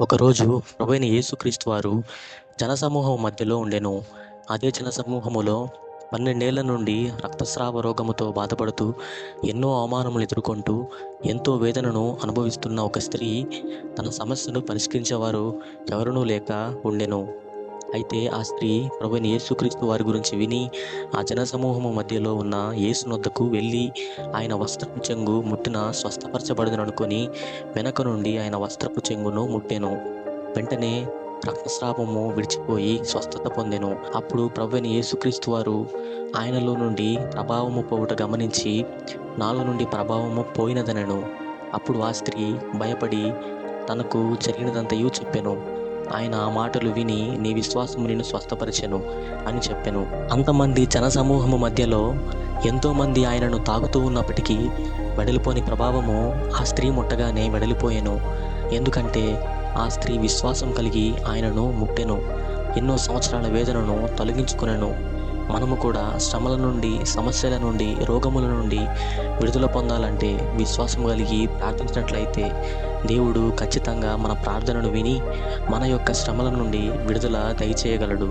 ఒకరోజు ప్రభువైన యేసుక్రీస్తు వారు జనసమూహం మధ్యలో ఉండెను. అదే జనసమూహములో పన్నెండేళ్ళ నుండి రక్తస్రావ రోగముతో బాధపడుతూ ఎన్నో అవమానములు ఎదుర్కొంటూ ఎంతో వేదనను అనుభవిస్తున్న ఒక స్త్రీ తన సమస్యను పరిష్కరించేవారు ఎవరునూ లేక ఉండెను. అయితే ఆ స్త్రీ ప్రభుని యేసుక్రీస్తు వారి గురించి విని ఆ జనసమూహము మధ్యలో ఉన్న యేసునొద్దకు వెళ్ళి ఆయన వస్త్రపు చెంగు ముట్టిన స్వస్థపరచబడదును అనుకొని వెనక నుండి ఆయన వస్త్రపు చెంగును ముట్టెను. వెంటనే రక్తస్రావము విడిచిపోయి స్వస్థత పొందెను. అప్పుడు ప్రభుని యేసుక్రీస్తు వారు ఆయనలో నుండి ప్రభావము పోవుట గమనించి నాలో నుండి ప్రభావము పోయినదనెను. అప్పుడు ఆ స్త్రీ భయపడి తనకు జరిగినదంతయు చెప్పెను. ఆయన ఆ మాటలు విని నీ విశ్వాసము నేను స్వస్థపరిచెను అని చెప్పెను. అంతమంది జనసమూహము మధ్యలో ఎంతోమంది ఆయనను తాగుతూ ఉన్నప్పటికీ వెడలిపోని ప్రభావము ఆ స్త్రీ ముట్టగానే వెడలిపోయాను. ఎందుకంటే ఆ స్త్రీ విశ్వాసం కలిగి ఆయనను ముట్టెను. ఎన్నో సంవత్సరాల వేదనను తొలగించుకునెను. మనము కూడా శ్రమల నుండి సమస్యల నుండి రోగముల నుండి విడుదల పొందాలంటే విశ్వాసం కలిగి ప్రార్థించినట్లయితే దేవుడు ఖచ్చితంగా మన ప్రార్థనను విని మన యొక్క శ్రమల నుండి విడుదల దయచేయగలడు.